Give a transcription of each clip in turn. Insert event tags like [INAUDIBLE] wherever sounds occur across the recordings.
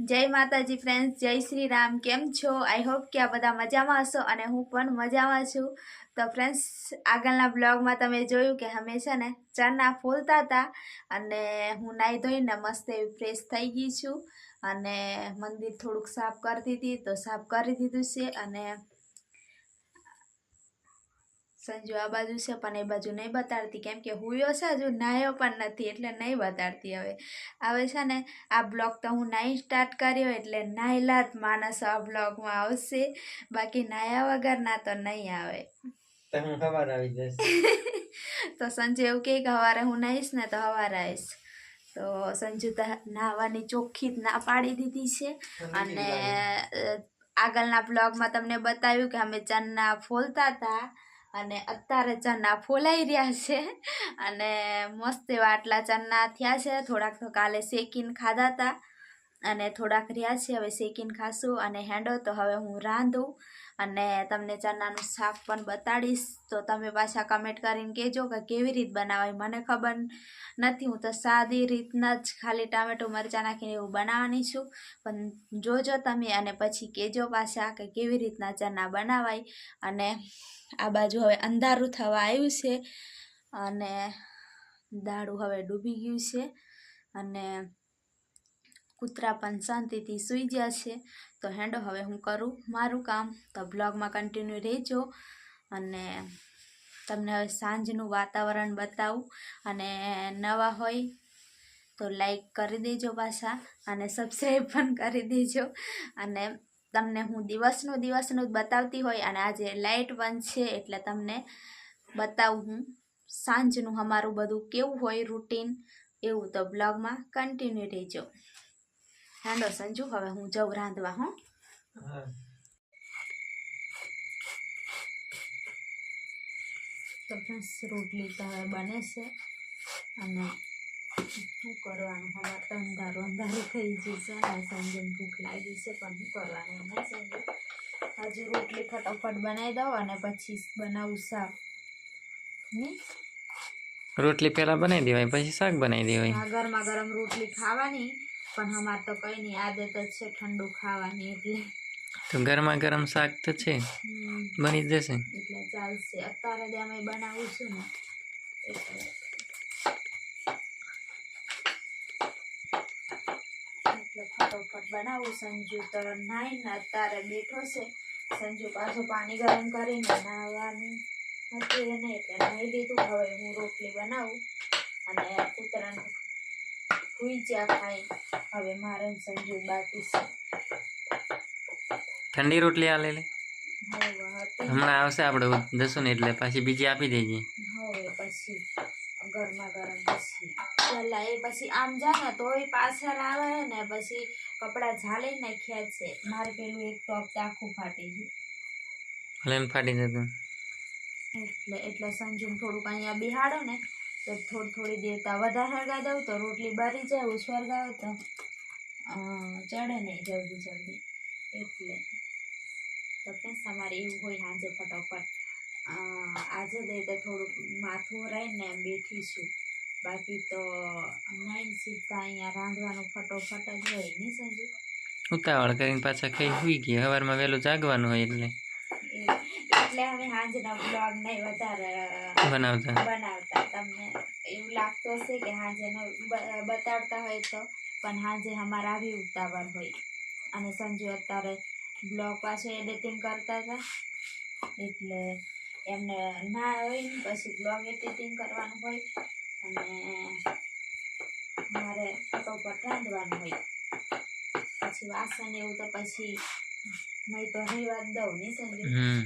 જય માતાજી ફ્રેન્ડ્સ જય શ્રી રામ. કેમ છો? આઈ હોપ કે આ બધા મજામાં હશો અને હું પણ મજામાં છું. તો ફ્રેન્ડ્સ આગળના બ્લોગમાં તમે જોયું કે હંમેશા ને ચરના ફોલતા હતા અને હું નાહી ધોઈને મસ્ત એવી ફ્રેશ થઈ ગઈ છું અને મંદિર થોડુંક સાફ કરતી હતી તો સાફ કરી દીધું છે અને સંજુ આ બાજુ છે પણ એ બાજુ નહીં બતાડતી. કેમ કે હુયો છે હજુ નાહ્યો પણ નથી એટલે નહીં બતાડતી હવે. હવે છે ને આ બ્લોગ તો હું નાહી સ્ટાર્ટ કર્યો એટલે નાહેલા જ માણસ આ બ્લોગમાં આવશે. બાકી નાહ્યા વગર ના તો નહીં આવે. [LAUGHS] તો સંજુ એવું કહે કે હવારે હું નાહીશ ને તો સવારે આવીશ. તો સંજુ તો નાહવાની ચોખ્ખી જ ના પાડી દીધી છે. અને આગળના બ્લોગમાં તમને બતાવ્યું કે અમે ચના ફોલતા હતા. અને અત્યારે ચન્ના ફોલાઈ રહ્યા છે. અને મસ્ત એવા આટલા ચન્ના થયા છે. થોડાક તો કાલે શેકીને ખાધા હતા અને થોડાક રહ્યા છે. હવે શેકીને ખાશું અને હેંડો તો હવે હું રાંધું. અને તમને ચનાનું શાક પણ બતાડીશ, તો તમે પાછા કમેન્ટ કરીને કહેજો કે કેવી રીત બનાવાય. મને ખબર નથી, હું તો સાદી રીતના જ ખાલી ટામેટું, મરચાં નાખીને એવું બનાવવાની છું. પણ જોજો તમે અને પછી કહેજો પાછા કે કેવી રીતના ચના બનાવાય. અને આ બાજુ હવે અંધારું થવા આવ્યું છે અને દાળું હવે ડૂબી ગયું છે. અને કૂતરા પણ શાંતિથી સૂઈ ગયા છે. તો હેંડો, હવે હું કરું મારું કામ. તો બ્લોગમાં કન્ટિન્યુ રહેજો અને તમને હવે સાંજનું વાતાવરણ બતાવું. અને નવા હોય તો લાઈક કરી દેજો પાછા અને સબસ્ક્રાઈબ પણ કરી દેજો. અને તમને હું દિવસનું દિવસનું જ બતાવતી હોય અને આજે લાઇટ પણ છે એટલે તમને બતાવું હું સાંજનું અમારું બધું કેવું હોય રૂટીન એવું. તો બ્લોગમાં કન્ટિન્યુ રહેજો. હાંડો સંજુ હવે હું જઉં રાંધવા હં. તો ફ્રેન્ડ્સ રોટલી તો હવે બને છે. અને શું કરવાનું? હવે અંધારું અંધારું થઈ જશે અને સંજે ભૂખ લાગી છે પણ શું કરવાનું? નહીં સંજે. હજુ રોટલી ફટાફટ બનાવી દઉં અને પછી બનાવું શાક. રોટલી પહેલાં બનાવી દેવાય પછી શાક બનાવી દેવાય. આ ગરમા ગરમ રોટલી ખાવાની. પણ અમારે તો કંઈ નહીં આદત જ છે ઠંડુ ખાવાની એટલે. તો ગરમા ગરમ શાક તો છે બની જશે. એટલે ચાલશે. અત્યારે જ અમે બનાવું છું ને. એટલે ફટોફટ બનાવું. સંજુ તો નાઈને અત્યારે બેઠો છે. સંજુ પાછું પાણી ગરમ કરીને નાહવાનું નથી એને એટલે નાહી લીધું. હવે હું રોટલી બનાવું અને કૂતરાને જ્યાં હવે મારે સંજુ બાકી છે. ઠંડી રોટલી આ લે લે. હવે હમણાં આવશે આપણે દસું ને એટલે પાછી બીજી આપી દેજે. હવે પછી ગરમા ગરમ પછી પેલા એ પછી આમ જાય ને તોય પાછળ આવે ને પછી કપડાં ઝાલી નાખ્યા છે. મારે પેલું એક ટોપ આખું ફાટી ગયું. ભલે ફાટી જતું. એટલે એટલે સંજુ થોડુંક અહીંયા બિહાડો ને. તો થોડી થોડી દેર તો વધારે સળગા દઉં તો રોટલી બારી જાય ઓછું હળગાવો તો ચડે નહીં જલ્દી જલ્દી. એટલે તો ફ્રેન્ડ્સ તમારે એવું હોય સાંજે ફટાફટ. આજે દે તો થોડુંક માથું રહીને એમ બેઠી છું. બાકી તો નાઈન સીધા અહીંયા રાંધવાનું ફટોફટ જ હોય, નહીં સંજુ? ઉતાવળ કરીને પાછા ખાઈ સુઈ ગઈ સવારમાં વહેલું જાગવાનું હોય એટલે. એટલે અમે સાંજના બ્લોગ નહીં વધારે બનાવતા. બનાવતા. તમને એવું લાગતું હશે કે હાજે બતાડતા હોય તો પણ હાજે અમારા આવી ઉતાવળ હોય. અને સંજુ અત્યારે બ્લોગ પાછું એડિટિંગ કરતા હતા. એટલે એમને ના હોય ને પછી બ્લોગ એડિટિંગ કરવાનું હોય. અને મારે ફટોફટ રાંધવાનું હોય. પછી વાસણ એવું તો પછી નહીં તો જ દઉં નહીં સંજુ હમ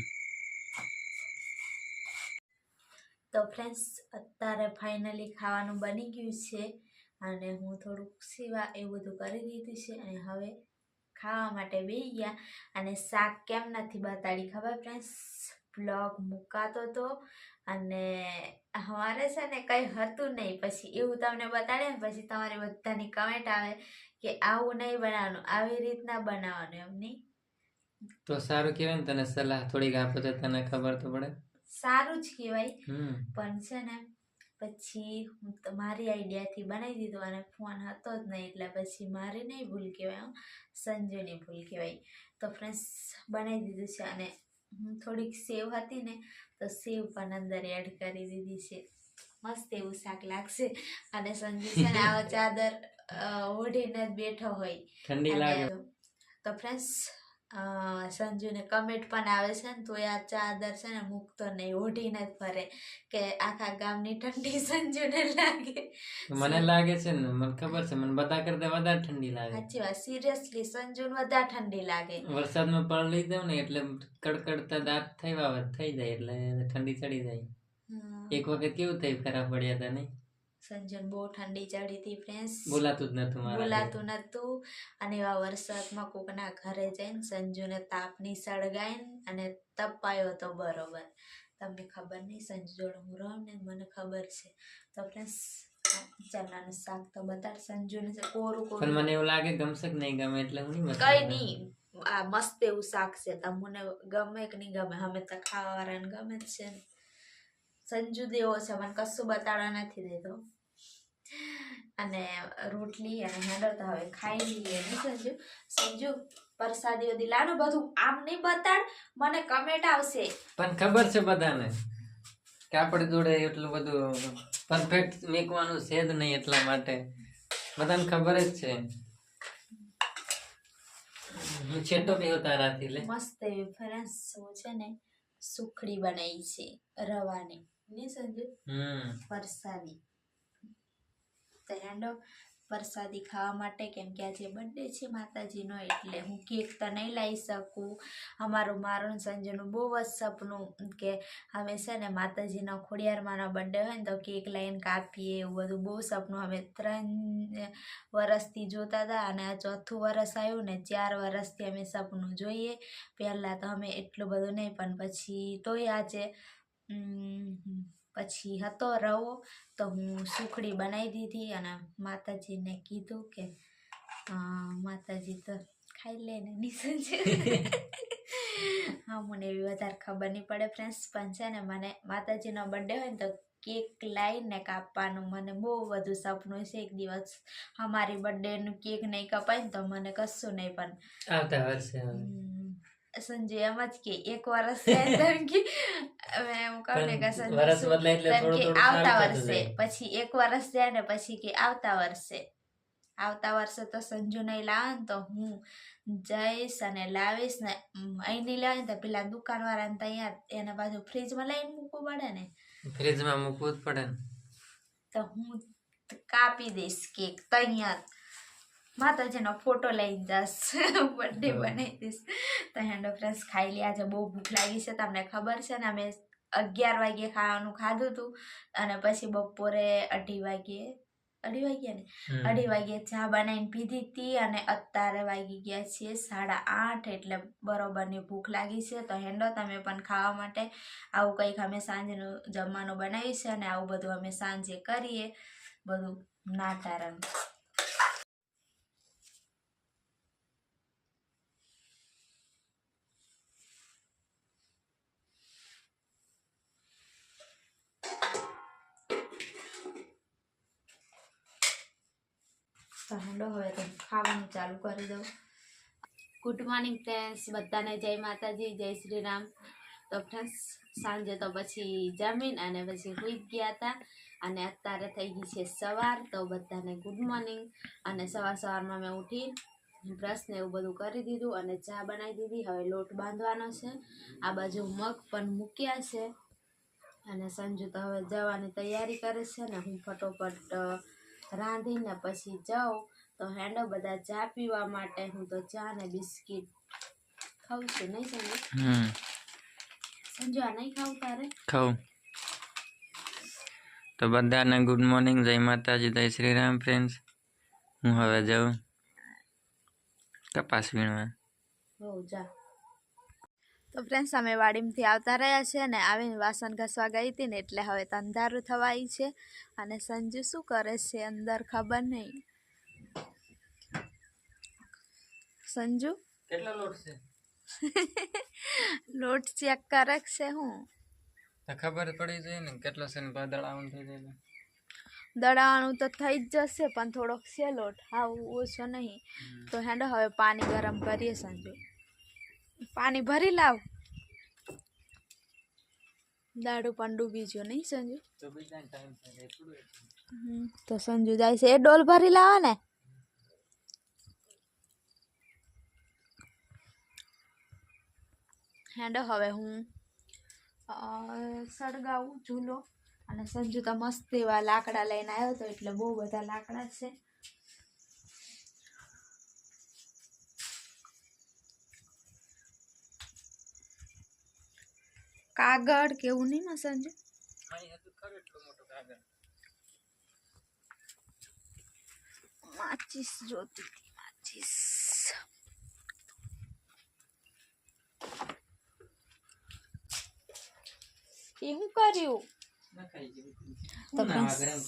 તો ફ્રેન્ડ્સ, અત્યારે ફાઇનલી ખાવાનું બની ગયું છે અને હું થોડુંક સીવા એવું બધું કરી દીધું છે અને હવે ખાવા માટે બેસી ગયા. અને શાક કેમ નથી બતાડી ખબર ફ્રેન્ડ્સ? બ્લોગ મુકાતો તો અને અમારે છે ને કંઈ હતું નહીં. પછી એવું તમને બતાડે ને પછી તમારી બધાની કમેન્ટ આવે કે આવું નહીં બનાવવાનું, આવી રીતના બનાવવાનું એમની તો સારું કહેવાય ને તને સલાહ, થોડીક આપો તો તને ખબર તો પડે. સારું જ કહેવાય. પણ છે ને પછી હું મારી આઈડિયાથી બનાવી દીધો અને ફોન હતો જ નહીં એટલે પછી મારી નહીં ભૂલ કહેવાય સંજુની ભૂલ કહેવાય. તો ફ્રેન્ડ્સ બનાવી દીધું છે અને હું થોડીક સેવ હતી ને તો સેવ પણ અંદર એડ કરી દીધી છે. મસ્ત એવું શાક લાગશે. અને સંજુ છે ને આવો [LAUGHS] ચાદર ઓઢીને જ બેઠો હોય. ઠંડી લાગે. તો ફ્રેન્ડ્સ સંજુને કમેન્ટ પણ આવે છે ને તો એ આ ચાદર છે ને મૂકતો નહીં ઓઢીને જ ફરે. કે આખા ગામની ઠંડી [LAUGHS] સંજુને લાગે. મને લાગે છે ને મને ખબર છે મને બધા કરતા વધારે ઠંડી લાગે. સાચી વાત સિરિયસલી સંજુને વધારે ઠંડી લાગે. વરસાદમાં પલળી દઉં ને એટલે કડકડતા દાંત થઈ વાવત થઈ જાય એટલે ઠંડી ચડી જાય. એક વખત કેવું થયું ખરાબ પડ્યા હતા નહીં? સંજુને બહુ ઠંડી ચડી હતી ફ્રેન્ડ્સ બોલાતું જ નતું બોલાતું નતું. અને એવા વરસાદમાં કોકના ઘરે જઈને સંજુને તાપની સળગાઈને અને તપાયો હતો બરોબર. તમને ખબર નહીં સંજુ જોડે હું રહું ને મને ખબર છે. તો ફ્રેન્ડ્સ ચણાનું શાક તો બતાડ સંજુને છે કોરું પણ કોરું મને એવું લાગે ગમશે કે નહીં ગમે એટલે હું નહીં કઈ નહીં આ મસ્ત એવું શાક છે. તમને ગમે કે નહીં ગમે અમે તો ખાવા વાળાને ગમે જ છે સંજુ દેવો છે મને કશું બતાડવા નથી દેતો. અને રોટલી અને હેડો તો હવે ખાઈ લઈએ સમજુ? સંજુ પરસાદી બધી લાનું બધું આમ નહીં બતાડ મને કમેન્ટ આવશે. પણ ખબર છે બધાને કે આપણે જોડે એટલું બધું પરફેક્ટ મેકવાનું છે જ નહીં એટલા માટે. બધાને ખબર જ છે. હું છેટો બે તારાથી લે. મસ્ત એવી ફરસ છે ને સુખડી બનાવી છે રવાની. ને સંજુ હમ. પરસાદી. તો હેંડો પરસાદી ખાવા માટે, કેમ કે આજે બર્થડે છે માતાજીનો, એટલે હું કેક તો નહીં લાવી શકું. અમારું મારું સંજયનું બહુ જ સપનું કે અમે છે ને માતાજીનો ખોડિયારમાંનો બર્થડે હોય ને તો કેક લાવીને કાપીએ એવું બધું બહુ સપનું. અમે ત્રણ વરસથી જોતા હતા અને આ ચોથું વરસ આવ્યું ને ચાર વરસથી અમે સપનું જોઈએ. પહેલાં તો અમે એટલું બધું નહીં, પણ પછી તોય આજે પછી હતો રવો તો હું સુખડી બનાવી દીધી અને માતાજીને કીધું કે માતાજી તો ખાઈ લે ને નિસંજ [LAUGHS] હા મને એવી વધારે ખબર નહીં પડે ફ્રેન્ડ્સ પણ છે ને મને માતાજીનો બર્થડે હોય ને તો કેક લાવીને કાપવાનું મને બહુ વધુ સપનું છે એક દિવસ. અમારી બર્થડેનું કેક નહીં કપાય ને તો મને કશું નહીં પણ આવતા વર્ષે હવે. હમ, સંજુ એમ જ કે એક વરસ કે હવે કહું ને કે આવતા વર્ષે પછી એક વરસ જાય ને પછી કે આવતા વર્ષે આવતા વર્ષે તો સંજુ નહીં લાવે ને તો હું જઈશ અને લાવીશ ને ઉમ, અહીં નહીં લાવે ને તો પેલા દુકાનવાળાને ત્યાં એને પાછું ફ્રીજમાં લઈને મૂકવું પડે ને ફ્રીજમાં મૂકવું જ પડે ને તો હું કાપી દઈશ કેક તૈયાર માતાજીનો ફોટો લઈને જશ. બર્થડે બનાવી દઈશ. તો હેન્ડો ફ્રેન્ડ્સ ખાઈ લે. આજે બહુ ભૂખ લાગી છે તમને ખબર છે ને અમે અગિયાર વાગ્યે ખાવાનું ખાધું હતું અને પછી બપોરે અઢી વાગ્યે અઢી વાગ્યા ને? અઢી વાગ્યે ચા બનાવીને પીધી હતી અને અત્યારે વાગી ગયા છીએ સાડા આઠ એટલે બરોબરની ભૂખ લાગી છે. તો હેન્ડો તમે પણ ખાવા માટે આવું કંઈક અમે સાંજનું જમવાનું બનાવ્યું છે અને આવું બધું અમે સાંજે કરીએ. બધું નાતારણ. તો હેન્ડો હવે તો ખાવાનું ચાલુ કરી દઉં. ગુડ મોર્નિંગ ફ્રેન્ડ્સ બધાને જય માતાજી, જય શ્રી રામ તો ફ્રેન્ડ્સ સાંજે તો પછી જમીન અને પછી સુઈ ગયા હતા અને અત્યારે થઈ ગઈ છે સવાર. તો બધાને ગુડ મોર્નિંગ અને સવાર સવારમાં મેં ઉઠી બ્રશ ને એવું બધું કરી દીધું અને ચા બનાવી દીધી. હવે લોટ બાંધવાનો છે. આ બાજુ મગ પણ મૂક્યા છે. અને સંજુ તો હવે જવાની તૈયારી કરે છે ને હું ફટોફટ રાંધીને પછી જાઉં તો હેન્ડો બધા ચા પીવા માટે હું તો ચા ને બિસ્કિટ ખાઉં છું. નહીં સંજુ હમ. સંજુ આ નહીં ખાવું તારે? ખાઉં. તો બધાને ગુડ મોર્નિંગ જય માતાજી જય શ્રી રામ ફ્રેન્ડ્સ હું હવે જાઉં કપાસ વીણવા. જા. તો ફ્રેન્ડ્સ અમે વાડીમાંથી આવતા રહ્યા છે અને આવીને વાસણ ઘસવા ગઈ હતી ને એટલે હવે તો અંધારું થવા છે. અને સંજુ શું કરે છે અંદર ખબર નહીં. સંજુ? કેટલો લોટ છે? લોટ ચેક કરે છે હું? ખબર પડી જાય ને કેટલો છે ને થઈ જાય. દળાવાનું તો થઈ જ જશે પણ થોડોક છે લોટ. હા ઓછો નહીં. તો હેડો હવે પાણી ગરમ કરીએ સંજુ. પાણી ભરી લાવ. દાડુ પણ ડૂબી ગયો નહીં સંજુ? તો સંજુ જાય છે. એ ડોલ ભરી લાવે ને. હેડો હવે હું સળગાવું ચૂલો. અને સંજુ તો મસ્ત એવા લાકડા લઈને આવ્યો હતો એટલે બહુ બધા લાકડા છે. કાગળ કેવું નહીં ને સંજુ અહીં હતું ખરું એટલું મોટું કાગળ. માચીસ જોતી હતી માચીસ એ હું કર્યું નખાઈ ગયું. તો શું ના friends- વાગે એમ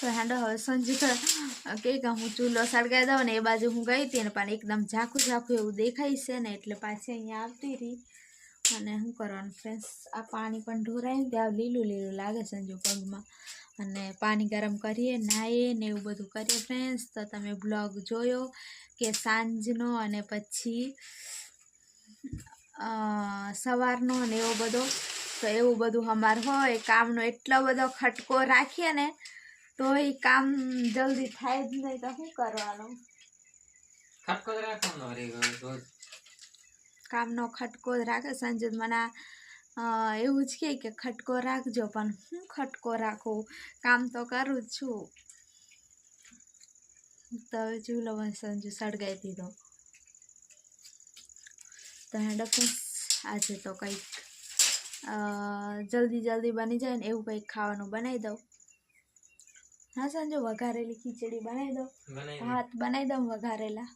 તો. હાંડો હવે સંજુ કે હું ચૂલો સળગાવી દઉં ને એ બાજુ હું ગઈ હતી ને પણ એકદમ ઝાખું ઝાખું એવું દેખાય છે ને એટલે પાછી અહીંયા આવતી રહી અને શું કરવાનું ફ્રેન્ડ્સ આ પાણી પણ ઢોરાય ને ત્યાં લીલું લીલું લાગે સંજુ પગમાં અને પાણી ગરમ કરીએ, નાહીએ ને એવું બધું કરીએ ફ્રેન્ડ્સ તો તમે બ્લોગ જોયો કે સાંજનો અને પછી સવારનો ને એવો બધો તો એવું બધું અમાર હોય, કામનો એટલો બધો ખટકો રાખીએ ને તો એ કામ જલ્દી થાય જ નહીં તો શું કરવાનું? ખટકો જ રાખવાનો રોજ. કામનો ખટકો જ રાખે. સંજય મને એવું જ કહે કે ખટકો રાખજો પણ હું ખટકો રાખું? કામ તો કરું જ છું. તો ચૂલો સંજુ સળગાવી દીધો. તો હેડો આજે તો કંઈક જલ્દી જલ્દી બની જાય ને એવું કંઈક ખાવાનું બનાવી દઉં. હા સંજુ વઘારેલી ખીચડી બનાવી બનાવી ભાત બનાવી દઉં વઘારેલા.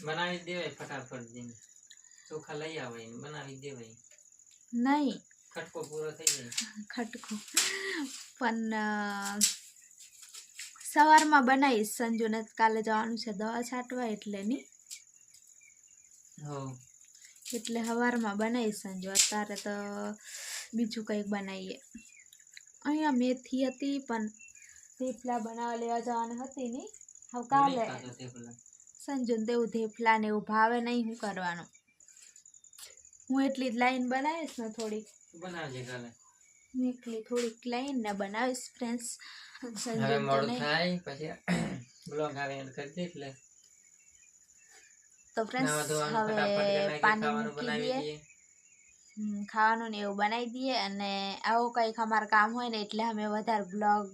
બનાવી દેવાય ફટાફટ જઈને ચોખા લઈ આવે બનાવી દેવાય. નહીં. ખટકો પૂરો થઈ જાય. ખટકો. પણ સવારમાં બનાવીશ. સંજુને કાલે જવાનું છે દવા છાંટવા એટલે ની હો. એટલે સવારમાં બનાવીશ સંજુ. અત્યારે તો બીજું કંઈક બનાવીએ. અહીંયા મેથી હતી પણ થેપલા બનાવવા લેવા જવાની હતી ને હવે કાલે. સંજુને તેવું થેપલા ને એવું ભાવે નહીં હું કરવાનું? હું એટલી જ લાઈન બનાવીશ ને થોડીક. બનાવજે કાલે. એટલી થોડીક લાઈન ને બનાવીશ ફ્રેન્ડ્સ સંજુન તો મોડું થાય પછી બ્લોગ આવે એમ કરી દે એટલે. તો ફ્રેન્ડ્સ હવે પાણી મૂકી દઈએ. ખાવાનું ને એવું બનાવી દઈએ અને આવું કંઈક અમારું કામ હોય ને એટલે અમે વધારે બ્લોગ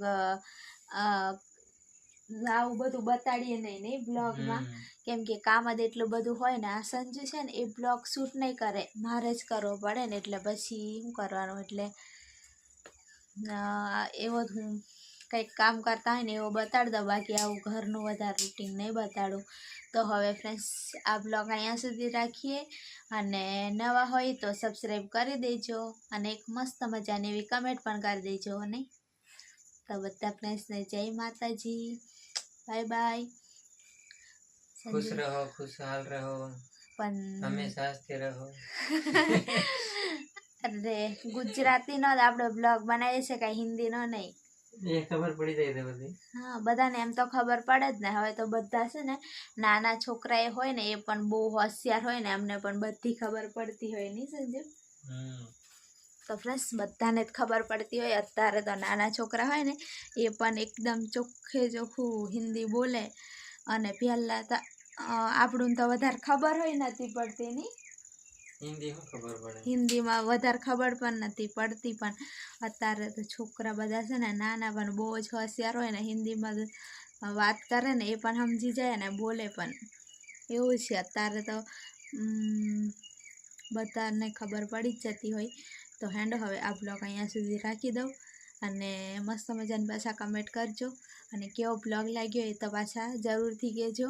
આવું બધું બતાડીએ નહીં નહીં બ્લોગમાં. કેમ કે કામ જ એટલું બધું હોય ને આ સંજુ છે ને એ બ્લોગ શૂટ નહીં કરે મારે જ કરવો પડે ને એટલે પછી શું કરવાનું એટલે એવો જ હું કંઈક કામ કરતા હોય ને એવો બતાડી દઉં બાકી આવું ઘરનું વધારે રૂટીન નહીં બતાડું. તો હવે ફ્રેન્ડ્સ આ બ્લોગ અહીંયા સુધી રાખીએ. અને નવા હોય તો સબસ્ક્રાઈબ કરી દેજો અને એક મસ્ત મજાની એવી કમેન્ટ પણ કરી દેજો નહીં? તો બધા ફ્રેન્ડ્સને જય માતાજી. બાય બાય ખુશ રહો ખુશહાલ રહો. પણ હંમેશા રહો. [LAUGHS] અરે ગુજરાતીનો જ આપણે બ્લોગ બનાવીએ છે કાંઈ હિન્દીનો નહીં. એ ખબર પડી જાય તો બધી. હા બધાને એમ તો ખબર પડે જ ને. હવે તો બધા છે ને નાના છોકરા એ હોય ને એ પણ બહુ હોશિયાર હોય ને એમને પણ બધી ખબર પડતી હોય નહીં સંજુ હમ. તો ફ્રેન્ડ્સ બધાને જ ખબર પડતી હોય. અત્યારે તો નાના છોકરા હોય ને એ પણ એકદમ ચોખ્ખે ચોખ્ખું હિન્દી બોલે. અને પહેલાં તો આપણું તો વધારે ખબર હોય નથી પડતી નહીં હિન્દી શું ખબર પડે હિન્દીમાં વધારે ખબર પણ નથી, પડતી પણ. અત્યારે તો છોકરા બધા છે ને, નાના પણ બહુ જ હોશિયાર હોય ને, હિન્દીમાં વાત કરે ને, એ પણ સમજી જાય ને, બોલે પણ. એવું છે, અત્યારે તો બધાને ખબર પડી જ જતી હોય. તો હેન્ડો હવે આ બ્લોગ અહીંયા સુધી રાખી દઉં અને મસ્ત મજાની પાછા કમેન્ટ કરજો. અને કેવો બ્લોગ લાગ્યો એ તો પાછા જરૂરથી કહેજો.